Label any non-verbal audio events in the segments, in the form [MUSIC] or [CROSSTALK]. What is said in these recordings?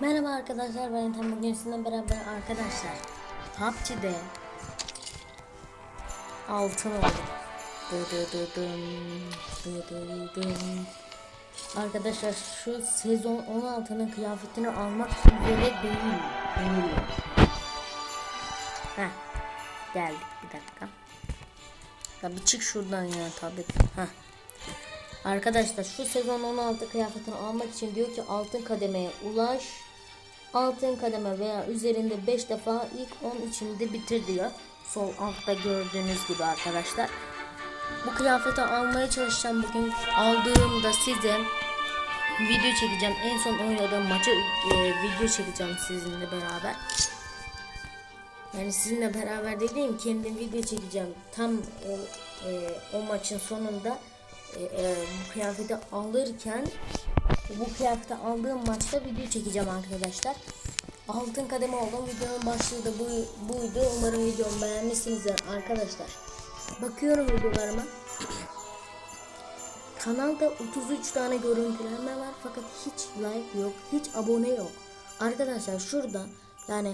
Merhaba arkadaşlar ben Ethem bugün sizinle beraber arkadaşlar PUBG'de altın oldu. Dı dı dı dım, dı dı dım. Arkadaşlar şu sezon 16'nın kıyafetini almak üzere değil. değil. Heh, geldik bir dakika. Ya bir çık şuradan ya tabi. Heh. Arkadaşlar şu sezon 16 kıyafetini almak için diyor ki altın kademeye ulaş. Altın kademe veya üzerinde 5 defa ilk 10 içinde bitir diyor. Sol altta gördüğünüz gibi arkadaşlar. Bu kıyafeti almaya çalışacağım bugün. Aldığımda size video çekeceğim. En son oynadığım maçı e, video çekeceğim sizinle beraber. Yani sizinle beraber dediğim kendim video çekeceğim. Tam o, e, o maçın sonunda e, e, bu kıyafeti alırken bu kıyafeti aldığım maçta video çekeceğim arkadaşlar. Altın kademe oldum. Videonun başlığı da bu, buydu. Umarım videomu beğenmişsinizdir arkadaşlar. Bakıyorum videolarıma. Kanalda 33 tane görüntülenme var fakat hiç like yok, hiç abone yok. Arkadaşlar şurada yani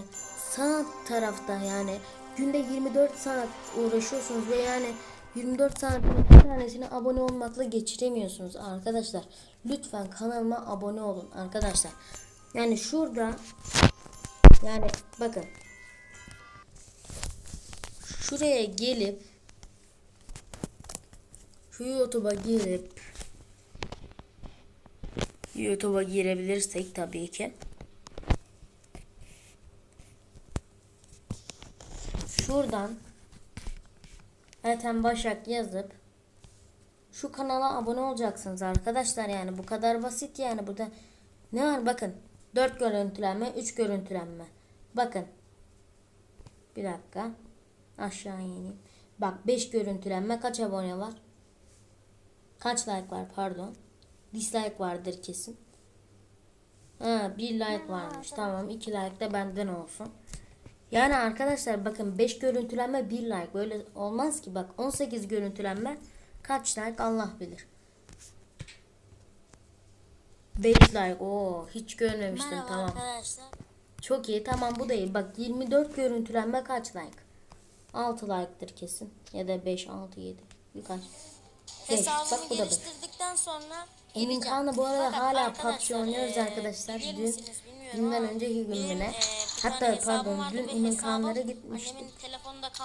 sağ tarafta yani günde 24 saat uğraşıyorsunuz ve yani 24 saatin bir tanesini abone olmakla geçiremiyorsunuz arkadaşlar. Lütfen kanalıma abone olun arkadaşlar. Yani şurada yani bakın şuraya gelip şu YouTube'a girip YouTube'a girebilirsek tabii ki. Şuradan Erten Başak yazıp şu kanala abone olacaksınız arkadaşlar. Yani bu kadar basit yani. Burada ne var? Bakın 4 görüntülenme 3 görüntülenme. Bakın. Bir dakika. Aşağı ineyim. Bak 5 görüntülenme kaç abone var? Kaç like var? Pardon. Dislike vardır kesin. Ha, bir like varmış. tamam 2 like de benden olsun yani arkadaşlar bakın 5 görüntülenme 1 like böyle olmaz ki bak 18 görüntülenme kaç like Allah bilir. 5 like o hiç görmemiştim Merhaba tamam. arkadaşlar. Çok iyi tamam bu değil bak 24 görüntülenme kaç like? 6 like'tır kesin ya da 5 6 7 birkaç. 5 Hesabımı bak bu da 5. geliştirdikten sonra Emin. Kan'la bu arada hala PUBG oynuyoruz arkadaşlar. Dün dünden ama önceki benim, gününe hatta pardon dün Emin hesabım Kanlara gitmiştik.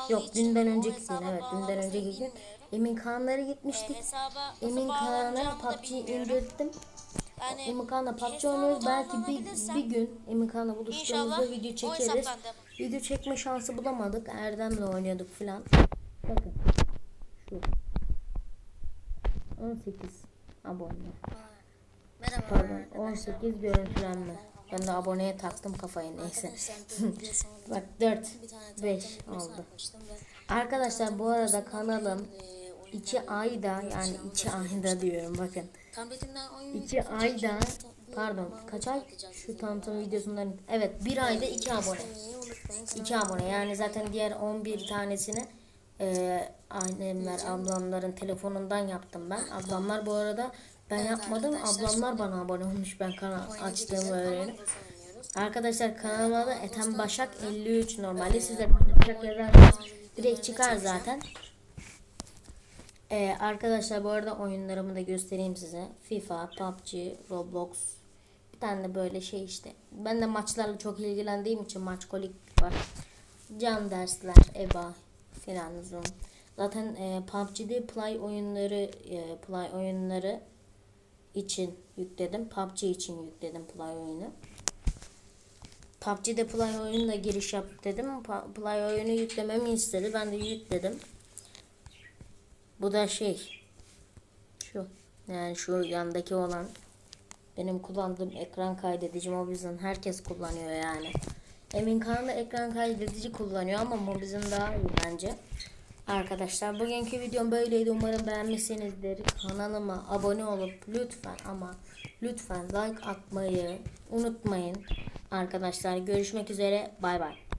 Yok dünden önceki gün evet dünden önceki gün. Emin Kanlara Eee, gitmiştik. Emin da PUBG'yi indirdim. Yani Emin Kan'la PUBG oynuyoruz. Belki bir, bir gün Emin Kan'la buluştuğumuzda video çekeriz. Video çekme şansı bulamadık. Erdem'le oynuyorduk filan. Bakın. Şu. 18 abone. Merhaba. Pardon 18 görüntülenme. Ben de aboneye taktım kafayı neyse. [LAUGHS] Bak 4 5 oldu. Arkadaşlar bu arada kanalım 2 ayda yani 2 ayda diyorum bakın. Tabletimden oyun 2 ayda pardon kaç ay şu tanıtım videosundan evet 1 ayda 2 abone. 2 abone yani zaten diğer 11 tanesini e, annemler ablamların telefonundan yaptım ben. Ablamlar bu arada ben yapmadım. Ablamlar bana abone olmuş ben kanal açtığımı öğrenip. Arkadaşlar kanalıma da Ethem Başak 53 normalde siz de Başak yazarsanız direkt çıkar zaten. Ee, arkadaşlar bu arada oyunlarımı da göstereyim size. FIFA, PUBG, Roblox. Bir tane de böyle şey işte. Ben de maçlarla çok ilgilendiğim için maç kolik var. Can dersler, EBA filan uzun. Zaten e, PUBG'de play oyunları e, play oyunları için yükledim. PUBG için yükledim play oyunu. PUBG'de play oyunla giriş yap dedim. Play oyunu yüklememi istedi. Ben de yükledim. Bu da şey. Şu. Yani şu yandaki olan benim kullandığım ekran kaydedici Mobizen herkes kullanıyor yani. Emin Kan da ekran kaydedici kullanıyor ama Mobizen daha iyi bence. Arkadaşlar bugünkü videom böyleydi. Umarım beğenmişsinizdir. Kanalıma abone olup lütfen ama lütfen like atmayı unutmayın. Arkadaşlar görüşmek üzere. Bay bay.